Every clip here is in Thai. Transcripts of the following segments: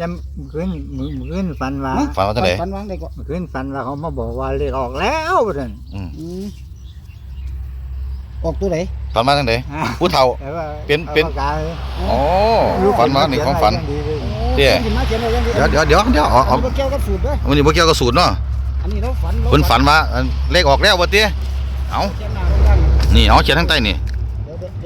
จำขึ้นมือขึ้นฟันว่าฮะฝันว่าจังไดฝันวางได้ก็ขึ้นฟันว่าเขามาบอกว่าเลขออกแล้วเพิ่นอืมอืมออกตัวไหนฝันมาจังไดอ่าผู้เฒ่าแต่ว่าเป็นเป็นอาปากกาโอ้ฝันมานี่ความฝันดีเลยเตี้ยขียนมาเขียนไว้ยังดีเดี๋ยวเดี๋ยวเดี๋ยวเดี๋ยวเอาเอาเอาบ่เกี่ยวกับสูตรเด้อวันนี้บ่เกี่ยวกับสูตรเนาะอันนี้เราฝันเราเพิ่นฝันว่าอันเลขออกแล้วบ่ติเอาเขียนหน้าลงล่างนี่เอาเขียนทางใต้นี่เ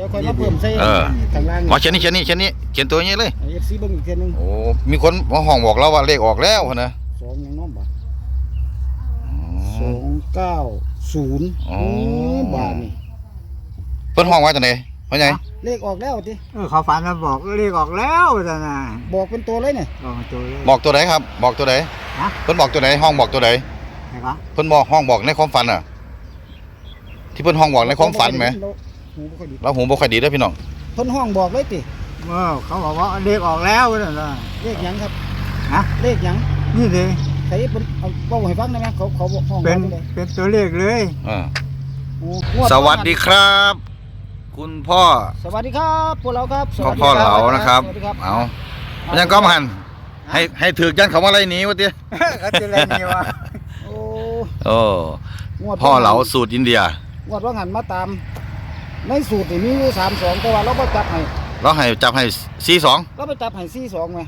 ดี๋ยวเดี๋ยวค่อยมาเพิ่มใส่เออ ข้างล่างมาเขียนนี่เขียนนี่เขียนนี่เขียนตัวนี้เลย เอฟซีเบิ่งอีกเทียหนึงโอ้มีคนมาห้องบอกเราว่าเลขออกแล้วพุ่นนะสองยังน้องบ่อ๋สอองเก้าศูนย์อ๋อโอ้บาทนี่เพิ่นห้องว่าจังไดว่าไงเลขออกแล้วติเออเขาฝันมาบอกเลขออกแล้วจ้ะนะบอกเป็นตัวเลยเนี่ยบอกมาตัวเลย บอกตัวไหนครับ บอกตัวไหนฮะ เพิ่นบอกตัวไหนห้องบอกตัวไหนไหนวะเพิ่นบอกห้องบอกในความฝันอะ ที่เพิ่นห้องบอกในความฝันไหม เรา หูบ่ค่อยดีเราหูบ่ค่อยดีเด้อพี่น้องเพิ่นห้องบอกเลยติเออเขาบอกว่าเลขออกแล้วจ้ะนะเลขหยังครับฮะ เลขหยังนี่เลยใส่เพิ่นเอาเว้าให้ฟังได้ไหมเขาเขาบอกห้องเป็นว่าจังไดเป็นตัวเลขเลยอ่าโอ้งวสวัสดีครับ คุณพ่อสวัสดีครับพวกเราครับสพ่อวัสดีพ่อคเหลานะครับ สวัสดีครับเอามันยังก็มาหันให้ให้ถือยันเขาว่าอะไรหนีวะเตี้ยก็จะอะไรนี่วะโอ้โอ้งวดพ่อเหลาสูตรอินเดีย งวดว่าหันมาตาม ในสูตรนี่มีอยู่32แต่ว่าเราบ่จับให้เราให้จับให้สี่สองเราไปจับให้42ไง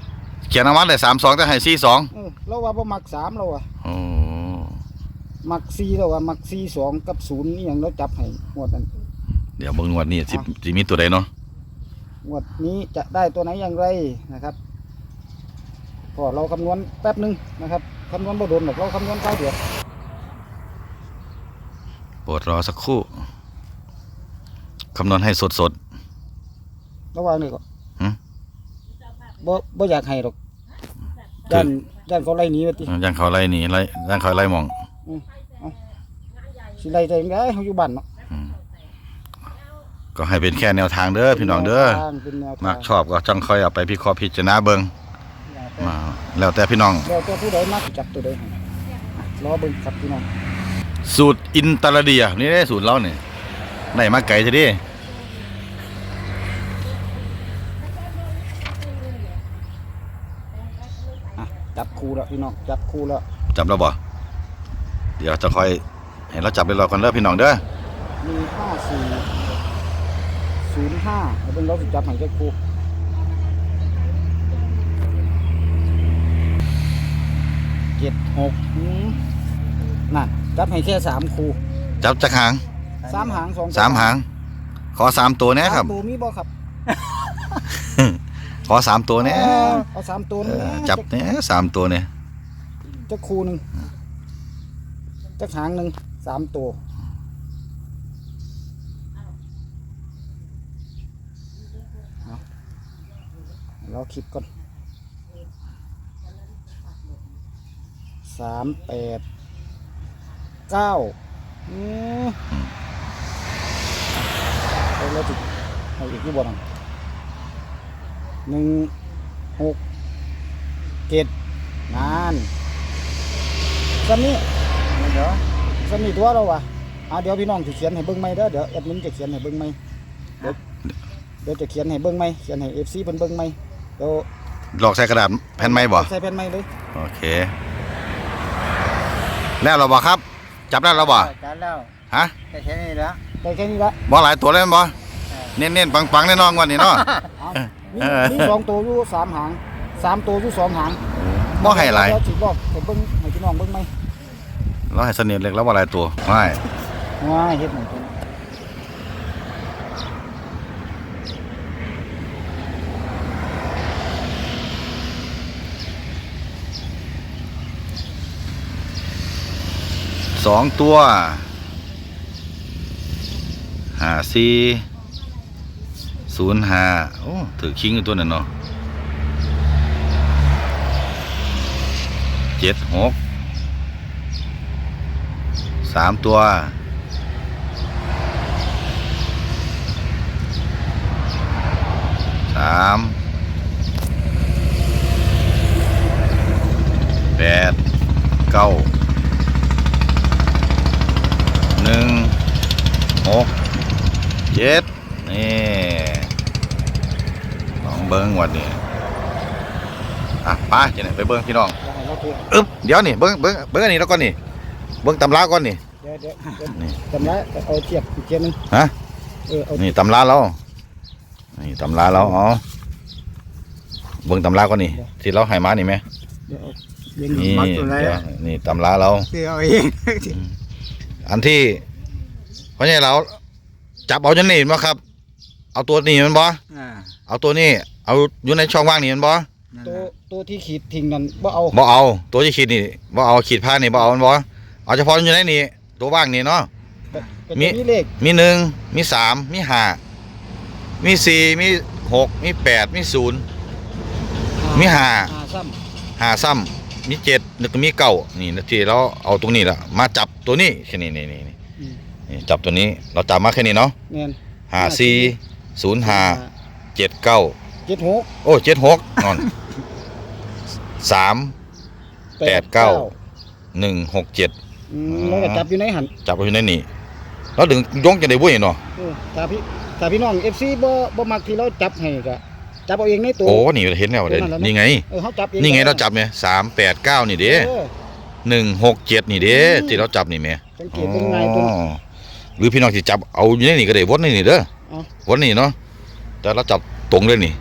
เขียนเอามาเลยสามสองแต่ให้สี่สองเออเราว่าบ่มัก3เราอะโอ้มัก4เราว่ามัก42กับ0นี่หยังเราจับให้งวดนั้นเดี๋ยวเบิ่งงวดนี้สิสิมีตัวใดเนาะงวดนี้จะได้ตัวไหนอย่างไรนะครับพอเราคำนวณแป๊บหนึงนะครับคำนวณบ่โดนหรอกเราคำนวณคราวเดียวโปรดรอสักครู่ คำนวณให้สดสด ระหว่างนี้ก็หืม บ่บ่อยากให้หรอกด้านด้านเขาไล่หนีว่าติๆย่างเขาไล่หนีไล่ย่างเขาไล่หมองสิไล่ใจยังไงเขาอยู่บ้านเนาะก็ให้เป็นแค่แนวทางเด้อพี่น้องเด้อป็แนวทางเป็นแนวทางมักชอบก็จังค่อยเอาไปพิเคราะห์พิจารณาเบิ่งมา แล้วแต่พี่น้อง แล้วแต่ผู้ใดมักจับตัวใดให้รอเบิ่งครับพี่น้องสูตรอินตาลาเดียนี่ได้สูตรเราเนี่ยได้มาไกลทีเดีอะจับ คู่แล้วพี่น้องจับคู่แล้วจับแล้วบ่เดี๋ยวจะคอยให้เราจับได้รอกันเด้อพี่น้องเด้อมีห้าสี่ศูนย์ห้าแล้วเบิ่งเราสิจับให้จักคู่เจ็ดหกอืมน่ะจับให้แค่สามคู่จับจักหางสามหางสองสามหาง ขอสามตัวแหน่ครับสามตัวมีบ่ครับ ขอสามตัวแหน่เอาสามตัวเอนี่อจับแหน่สามตัวเนี่ยจักคู่หนึ่งจักหางหนึ่งสามตัว เอาเราคิดก่อนสามแปดเก้าอืมเอาเราจะเอาอีกที่บนง หนึ่งหกเจ็ดนานสันนี้เดี๋ยวสันนี้ตัวเราวะอ่าเดี๋ยวพี่น้องจะเขียนให้เบิ้งไหมเด้อเดี๋ยวแอดมินจะเขียนให้เบิ้งไหมเดี๋ยวเดี๋ยวจะเขียนให้เบิ้งไหมเขียนให้เอฟซีเพิ่นเบิ้งไหมเดี๋ยวหลอกใส่กระดาษแผ่นไม้บ่ใส่แผ่นไหมเลยโอเค แล้วเราบ่ครับ จับได้แล้วบ่จัดแล้วฮะแค่แค่นี้แล้วได้แค่นี้ละบ่หลายตัวเลยแม่นบ่เน้นๆปังๆแน่นอนกว่านี้เนาะเอา มีเออ มีสองตัวอยู่สามหางสามตัวอยู่สองหางบ่ให้หลายเดี๋วสิบอกให้เบิ้งให้พี่น้องเบิ้งไหมเราให้เสนียดเล็กแล้วบ่หลายตัวไม่ง่ายเฮ็ดหน่อยตัวนี้สองตัวห้าสี่ ศูนย์ห้าโอ้ถือคิงอยู่ตัวนั้นเนาะเจ็ดหกสามตัวสามแปดเก้าหนึ่งหกเจ็ดนี่ เบิ้งวันนี้อะไปไปจะไหนไปเบิ้งพี่น้องอย่าให้เราเพียงอึ๊บเดี๋ยวนี่เบิ้งเบิ้งเบิ้งอันนี้แล้วก่อนนี่เบิ้งตำราก่อนนี่เดี๋ยวเดี๋ยวเดี๋ยวนี่จำได้เอาเทียบอีกเทียบหนึงฮะเออเอานี่ตำราเรานี่ตำราเราอ๋อเบิ้งตำราก่อนนี่ที่เราให้มานี่ไหมเดี๋ยวเอาเลี้ยงนี่มักตัวไหนเดี๋ยวนี่ตำราเราซื้อเอาเองอันที่เพราะนี่เราจับเอาจังนี่มั้ครับ เอาตัวนี้มันบ่อ่าเอาตัวนี้ เอาอยู่ในช่องว่างนี่มันบ่นั่นตัวน่ะตัวที่ขีดทิ้งนั่นบ่เอาบ่เอา ตัวที่ขีดนี่บ่เอาขีดผ้านี่บ่เอามันบ่เอาเฉพาะอยู่ในนี่ตัวว่างนี่เนาะก็ก็มี จะมีเลขมีหนึ่งมีสามมีห้ามีสี่มีหกมีแปดมีศูนย์ มีห้า ห้าซ้ห้าซ้ำมีเจ็ดแล้วก็มีเก้านี่นะที่เราเอาตรงนี้ละมาจับตัวนี้แค่นี้นี่นี่นี่ำอืมนี่จับตัวนี้เราจับมาแค่นี้เนาะแม่นห้าสี่ศูนย์ห้าเจ็ดเก้า เจ็ดหกโอ้เจ็ดหกนอนสามแปดเก้าหนึ่งหกเจ็ดอืมเราก็จับอยู่ในหันจับไว้อยู่ในนี่แล้วถึงยงจะได้บุ้ยเนาะเออถ้าพี่ถ้าพี่น้อง FC บ่บ่มักที่เราจับให้ก็จับเอาเองในตัว โอ้นี่เห็นแล้วเด้ตัวนั้นแล้วนะนี่ไงเออเฮาจับเองนี่ไงก็เราจับเนี่ยสามแปดเก้านี่เด้เออ หนึ่งหกเจ็ดนี่เด้อืม ที่เราจับนี่แหม่สังเกตเป็นไงตัวนี้อ๋อหรือพี่น้องที่จับเอาอยู่ในนี่ก็ได้วนในนี่เด้อเอา วนนี่เนาะแต่เราจับตรงเลยนี่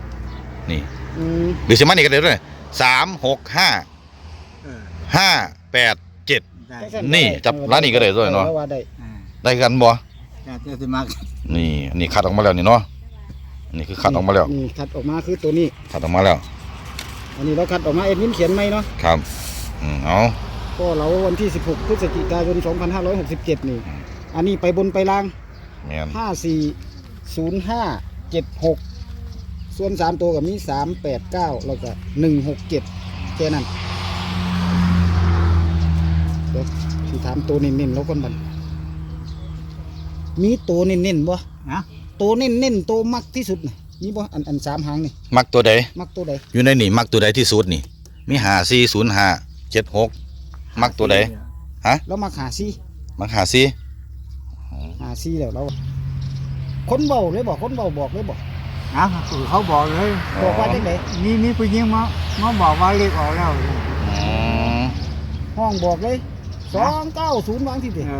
นี่อืมหรือสิมันนี่ก็ได้ด้วยสามหกห้าเออห้าแปดเจ็ด ได้จังซั่นี่ก็ได้จับร้านนี้ก็ได้ด้วยเนาะ ออว่าได้อ่าได้กันบ่แต่จะสิมักนี่อันนี้คัดออกมาแล้วนี่เนาะอันนี่คือคัดออกมาแล้วนี่คัดออกมาคือตัวนี้ คัดออกมาแล้วอันนี้เราคัดออกมาเอ็ดมินเขียนไหมเนาะครับอืมเอาก็เราวันที่ 16พฤศจิกายน 2567 นี่ อันนี้ไปบนไปล่าง แม่น540576 ส่วน3ตัวกับมี389แล้วก็167แค่นั้นเดี๋ยวสิถามตัวเน้นๆแล้วก่อนบันมีตัวเน้นๆบ่นะตัวเน้นๆตัวมักที่สุดนี่มีบ่อันอันสามหางนี่มักตัวใดมักตัวใดอยู่ในนี่มักตัวใดที่สุดนี่ มีหาสี่ศูนย์ห้าเจ็ดหกมักตัวใดเรามักหาซี่มักหาสี่หาซี่แล้วเราคนเบาเลยบอกคนเบาบอกเลยบอก นะเขาบอกเลยบอกว่าจังไดมีมีผู้หญิงมามาบอกว่าเลขออกแล้วอืมห้องบอกเลยสองเก้าศูนย์วางที่เดียเอ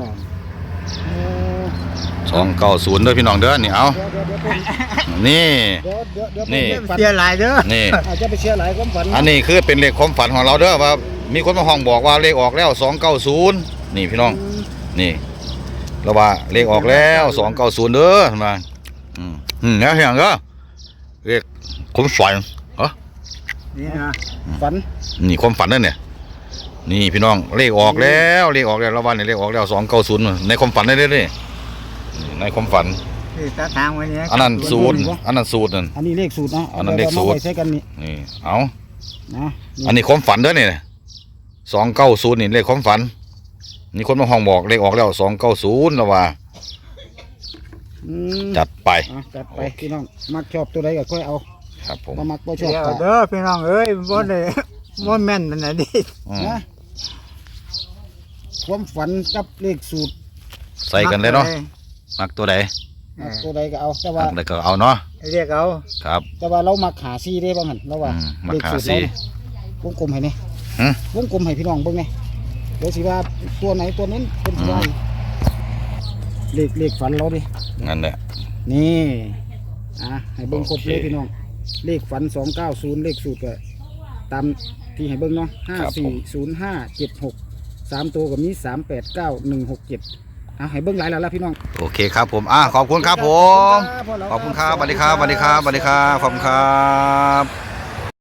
อสองเก้าศูนย์เด้อพี่น้องเด้อนี่เอาเดี๋ยวเดี๋ยวเดี๋ยวเดี๋ยวนี่ เดี๋ยวเดี๋ยวเดี๋ยวนี่เดี๋ยวฝันเสียหลายเด้อนี่ อาจจะไปเชื่อหลายความฝันอันนี้คือเป็นเลขความฝันของเราเด้อว่า มีคนมาห้องบอกว่าเลขออกแล้วสองเก้าศูนย์นี่พี่น้องมนี่เราว่าเลขออกแล้วสองเก้าศูนย์เด้อมาอืมอืมแล้วเห็นเด้อเลข ความฝันเหรอนี่นะฝันนี่ความฝันนั่นเนี่ย นี่พี่น้องเลขออกแล้วเลขออกแล้วเราว่าเนี่ยเลขออกแล้วสองเก้าศูนย์ในความฝันได้เลยนี่ในความฝันคือตาทางวันนี้อันนั้นศูนย์อันนั้นศูนย์นั่นอันนี้เลขสูตรเนาะอันนั้นเลขสูตรอาไว้ใช้กันนี่นี่เอานะนี่อันนี้ความฝันเด้อเนี่ยสองเก้าศูนย์นี่เลขความฝันนี่คนมาห้องบอกเลขออกแล้วสองเก้าศูนย์แล้วว่าอืมจัดไปอะจัดไปพี่น้องมักชอบตัวใดก็ค่อยเอา ครับผมบ่มักบ่ชอบเดี๋ยวก็เด้อพี่น้องเอ้ยบ่ได้บ่แม่นปานไหนดิอืมนะความฝันกับเลขสูตรใส่กันเลยเนาะมักตัวใดเอมักอตัวใดก็เอาแต่ว่ามักแล้วก็เอาเนาะเรียกเอาครับ แต่ว่าเรามักหาซี่ได้บ้างหันเราว่าอืมมักเลขหาสูตรซี่เราเนี่ยวงกลมให้เนี่ยหืมวงกลมให้พี่น้องเบิ่งไงเดี๋ยวสิว่าตัวไหนตัวนี้เป็นสิว่าเลขเลขฝันเราดินั่นแหละ นี่ อะ ให้เบิ่งครบเลยโอเคพี่น้อง เลขฝันสองเก้าศูนย์เลขสูตรก็ตามที่ให้เบิ่งเนาะห้าครับผสี่ม ศูนย์ห้าเจ็ดหกสามตัวกับนี้สามแปดเก้าหนึ่งหกเจ็ดอะให้เบิ่งหลายแล้วล่ะพี่น้องโอเคครับผมอะขอบคุณครับผม ขอบคุณขอบคุณครับสวัสดีครับสวัสดีครับสวัสดีครับขอบคุณครับ